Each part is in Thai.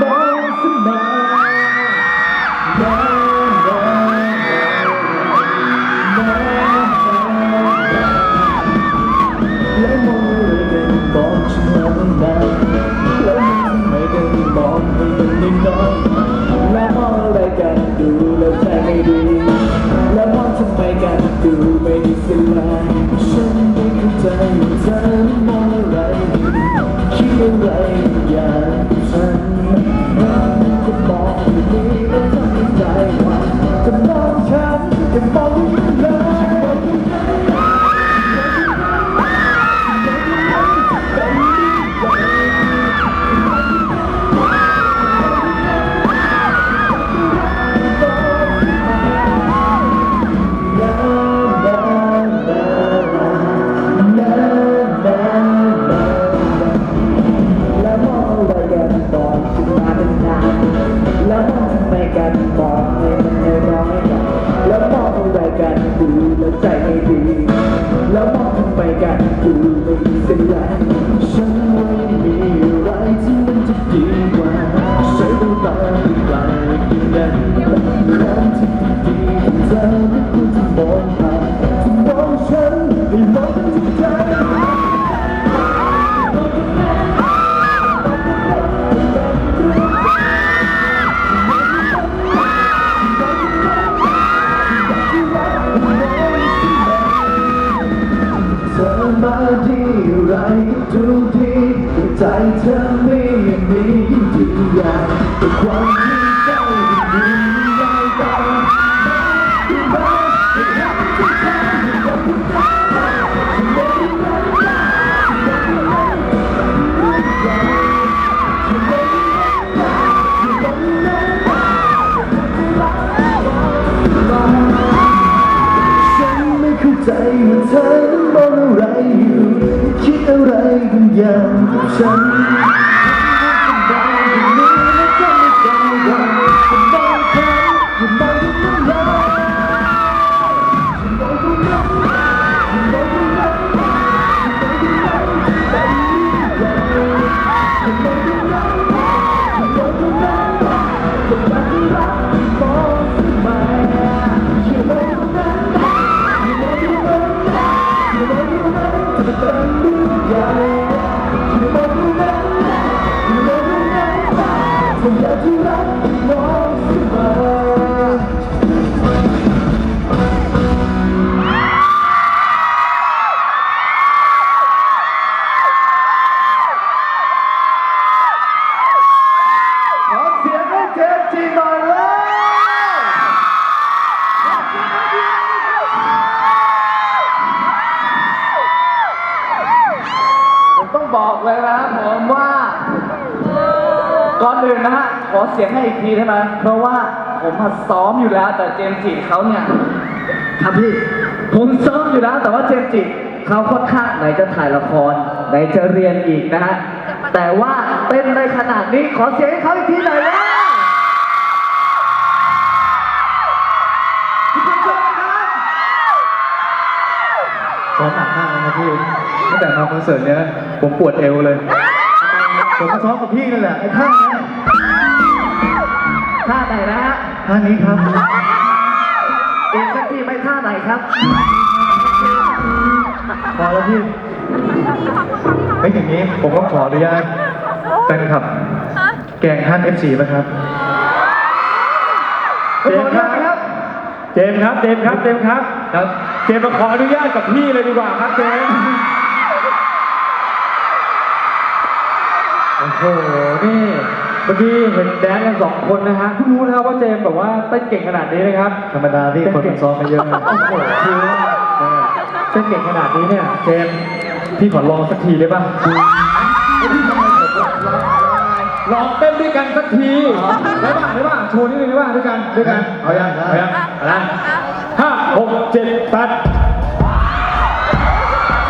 ball ใจเธอไม่ยังมียิ่งดีอย่างแต่ความ ผมอยากจะรักน้องเสมอขอเสียงใจมส์จีหน่อยเลยผมต้องบอกเลยนะครับผมว่า ก่อนอื่นนะฮะขอเสียงให้อีกทีได้ไหมเพราะว่าผมมาซ้อมอยู่แล้ว แต่เจมส์จิเขาเนี่ยครับพี่ผมซ้อมอยู่แล้ว แต่ว่าเจมส์จิเขาค่อนข้างไหนจะถ่ายละคร ไหนจะเรียนอีกนะฮะแต่ว่าเต้นได้ขนาดนี้ขอเสียงให้เขาอีกทีหน่อยนะทุกคนชมครับซ้อมหนักมากเลยนะพี่ตั้งแต่มาคอนเสิร์ตเนี้ยผมปวดเอวเลย ผมมาซ้อมกับพี่นั่นแหละไอ้ท่าเนี้ยท่าไหนนะฮะท่านี้ครับอีกสักทีไหม่ท่าไหนครับพอแล้วพี่ไอ้ยอย่างนี้ผมก็ขออนุญาตแฟนคลับ แกงท่าน F4 นะครับ เจมส์ครับ เจมส์ครับ เจมส์ครับ เจมส์ครับ ครับ เจมส์มาขออนุญาตกับพี่เลยดีกว่าครับเจมส์ โอ้โห นี่เมื่อกี้เห็นแดนกันสองคนนะฮะเพิ่งรู้นะครับว่าเจมส์แบบว่าเต้นเก่งขนาดนี้นะครับ ธรรมดาที่คนมันซ้อมมาเยอะโอ้โหคือว่าเต้นเก่งขนาดนี้เนี่ย เจมส์พี่ขอลองสักทีได้ป่ะลองเต้นด้วยกันสักทีได้ป่ะได้ป่ะโชว์นิดนึงได้ป่ะด้วยกันด้วยกัน เอายังเอายังเอาละห้าหกเจ็ดแปด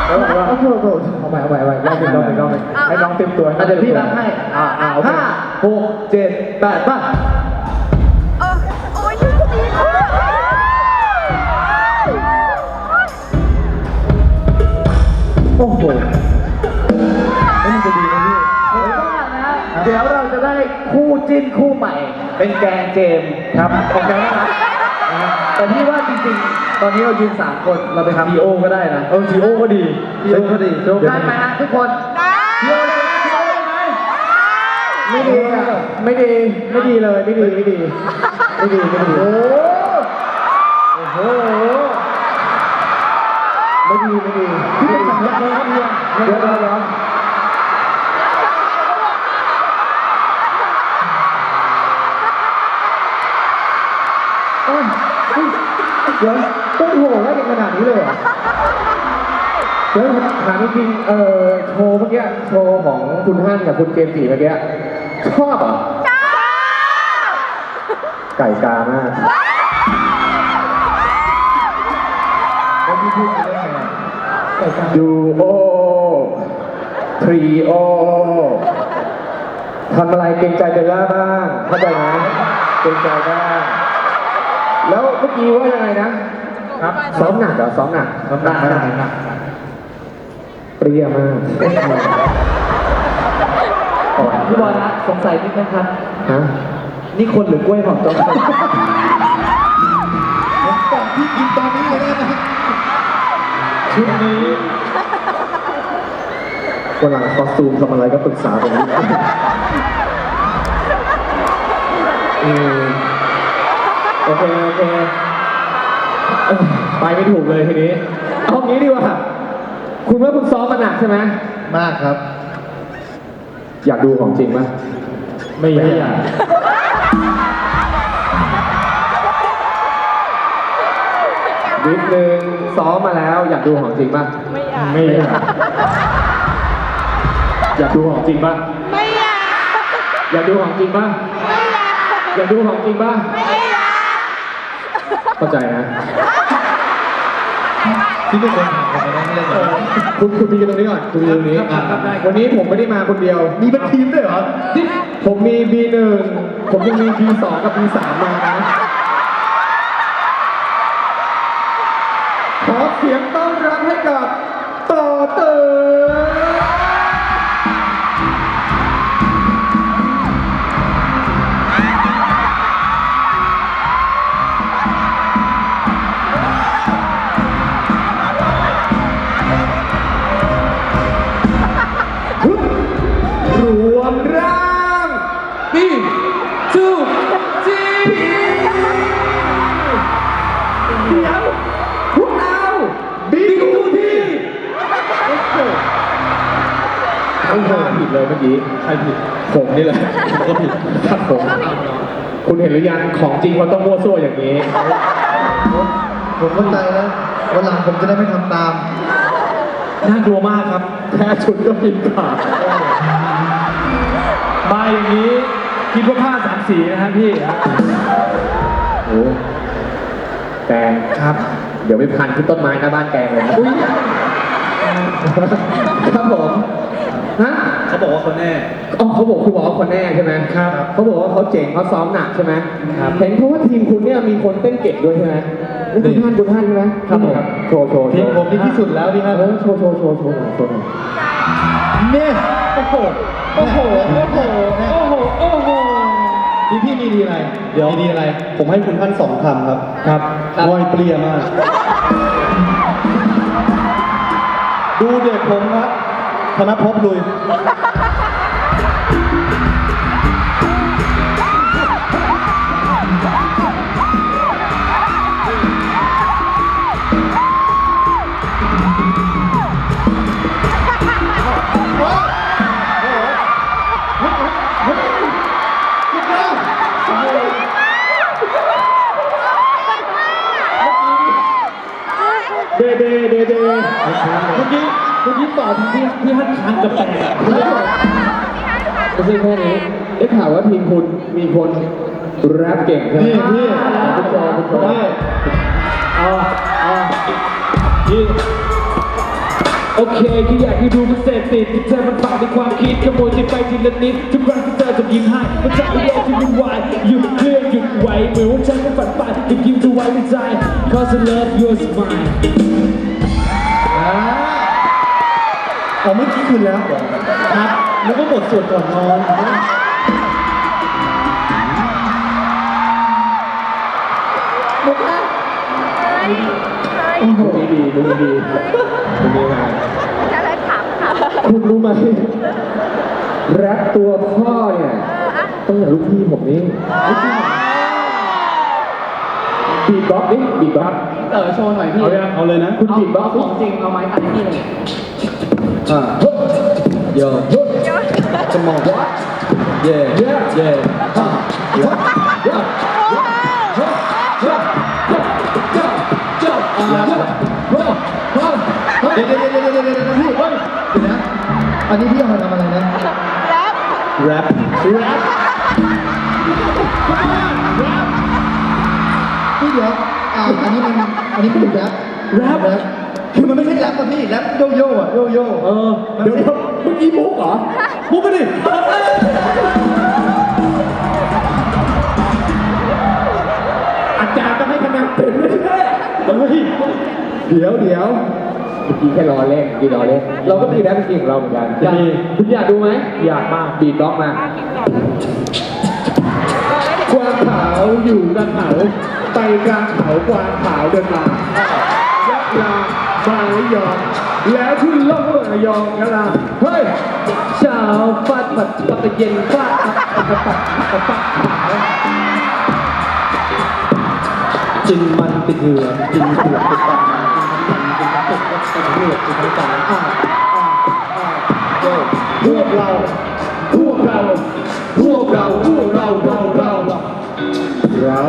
เอาเอาเอาเอา ใหม่เอาใหม่เอาใหม่รอบหนึ่งรอบหนึ่งรอบหนึ่งให้น้องเตรียมตัวอะเดี๋ยวพี่รับให้อ่าอ่าโอเคห้าหกเจ็ดแปดป่ะเออโอ้ยยืดดีโอ้โหเอ้ยมันจะดีนะพี่ผมว่านะฮะเดี๋ยวเราจะได้คู่จิ้นคู่ใหม่ เป็นแกงเจมส์ครับของแกงน่ารักนะฮะแต่พี่ว่าจริงๆ ตอนนี้เรายืนสามคนเราไปทำดีโอก็ได้นะเออทีโอก็ดีดีโอก็ดีได้ไหมฮะทุกคนได้ดีโอได้ไหมดีโอได้ไหมไม่ดีอะไม่ดีไม่ดีเลยไม่ดีไม่ดีไม่ดีไม่ดีโอ้โหไม่ดีไม่ดีพี่เป็นสัญญาณเลยครับเฮียเดี๋ยวเดี๋ยวเดี๋ยวเอ้ยเฮ้ยเดี๋ยว ต้องโหได้กันขนาดนี้เลยเหรอเดี๋ยวถามจริงๆเอ่อโชว์เมื่อกี้โชว์ของคุณฮั่นกับคุณเกมสีเมื่อกี้ชอบเหรอจ้าไก่กามากแล้วพี่พูดได้ไงไก่กาดูโอทรีโอทำอะไรเกรงใจเบลล่าบ้างเข้าใจไหมเกรงใจบ้างแล้วเมื่อกี้ว่ายังไงนะ ครับซ้อมหนักเหรอซ้อมหนักซ้อมหนักหนักหนักเปรี้ยมากพี่บอลนะสงสัยนิดนะครับฮะนี่คนหรือกล้วยหอมจอมชุดนี้วันหลังคอสตูมทำอะไรก็ปรึกษาผมนิดนึงอืมโอเคโอเค เอ้ยไปไม่ถูกเลยทีนี้ เอางี้ดีกว่า คุณว่าคุณซ้อมมาหนักใช่ไหม มากครับ อยากดูของจริงไหมไม่อยากอยาก นิดนึงซ้อมมาแล้วอยากดูของจริงป่ะไม่อยาก ไม่อยาก อยากดูของจริงป่ะไม่อยาก อยากดูของจริงป่ะไม่อยาก อยากดูของจริงป่ะไม่อยาก เข้าใจนะที่ไม่ควรถามผมนะไม่ได้เลยคุณคุณมีกันตรงนี้ก่อนคุณมีตรงนี้ครับครับได้วันนี้ผมไม่ได้มาคนเดียว มีเป็นทีมด้วยเหรอ ผมมี B1 ผมยังมี B2 กับ B3 มานะ ทั้งห้าผิดเลยเมื่อกี้ใครผิดผมนี่แหละผมก็ผิดครับผม คุณเห็นหรือยังของจริงเขาต้องมั่วซั่วอย่างนี้ผมเข้าใจแล้ววันหลังผมจะได้ไม่ทำตาม น่ากลัวมากครับแค่ชุดก็ผิดขาดมาอย่างนี้คิดว่าผ้าสามสีนะฮะพี่โอ้แกงครับ เดี๋ยวไปพันที่ต้นไม้หน้าบ้านแกงเลยนะ ครับผม ฮะเขาบอกว่าเขาแน่ อ๋อเขาบอกคุณบอกว่าคนแน่ใช่ไหมครับเขาบอกว่าเขาเจ๋งเขาซ้อมหนักใช่ไหมครับเห็นเพราะว่าทีมคุณเนี่ยมีคนเต้นเก่งด้วยใช่ไหมนี่คุณท่านคุณท่านใช่ไหมครับผม โชว์โชว์โชทีมว์ผมนี่ที่สุดแล้วพี่ครับเออโชว์โชว์โชว์โชว์หน่อยโชว์หน่อยเนี่ยโอ้โหโอ้โหโอ้โหโอ้โหโอ้โหพี่พี่มีดีอะไรเดี๋ยวมีดีอะไร ผมให้คุณท่านสองคำครับครับง่อยเปรี้ยมาก ดูเด็กผมครับ ธนภพลุย ฮัทค้างกับแตกไม่ใช่แค่นี้ได้ข่าวว่าทีมคุณมีคนแรปเก่งใช่ไหมนี่นี่คุณโชว์คุณโชว์นี่เอาเอานี่โอเคคืออยากให้ดูมันเสพติดที่เธอมันฝังในความคิดขโมยใจไปทีละนิดทุกครั้งที่เธอจะยิ้มให้มันจะไม่โลกที่วุ่นวายหยุดเคลื่อนหยุดไหวเหมือนว่าฉันก็นฝันไปจะยิ้มจะไว้ในใจ cause I love your smile อ๋อเมื่อกี้คืนแล้วเหรอครับแล้วก็ก็บทสวดก่อนนอนเฮ้ยเฮ้ยดูดีๆดูดีๆดูดีมาอะไรถามถามคุณรู้ไหมแรปตัวพ่อเนี่ยต้องอย่างลูกพี่ผมนี่บีบบ็อกซ์นี่บีบบ็อกซ์เต๋อโชว์หน่อยพี่ เอายังเอาเลยนะ คุณบีบบ็อกเอาซ์ของจริง เอาไม้ตัดพี่เลยอ่าเฮ้ยเย อะเฮ้ยเดี๋ยวสมองวัดเย่เย่เย่อ่าเย่เย่เย่เย่เย่เย่เย่อ่าเย่เย่เย่เดี๋ยวเดี๋ยวเดี๋ยวเดี๋ยวเดี๋ยวพี่เฮ้ยเดี๋ยวนะอันนี้พี่เอามาทำอะไรนะ แล้วแรปแรปพี่เดี๋ยวอ่าอันนี้มันอันนี้เป็นแรปแรปแรปคือมันไม่ใช่แรปอะพี่แรปโยโย่อะโยโย่เออเดี๋ยวเดี๋ยวเมื่อกี้มุกเหรอ มุกไปดิอาจารย์จะให้คะแนนเต็มเลยเฮ้ยเดี๋ยวเดี๋ยวเมื่อกี้แค่รอเล่นกี่รอเล่นเราก็มีแรปจริงของเราเหมือนกันจะมีคุณอยากดูไหมอยากมากบีบล็อกมากวางขาวอยู่กลางเขาไปกลางเขากวางขาวเดินมายะลา มาระยองแล้วขึ้นล่องระยองยะลาเฮ้ยช้าฟาดปัดปัดเย็นฟาดปัดปัดปัดปัดปัดจินมันติดเหงือจินเผือกติดตาจินมันจินมันติดก็ติดเหงือกติดตาอ่าอ่าอ่าโยพวกเราพวกเราพวกเราพวกเราเราเราเรา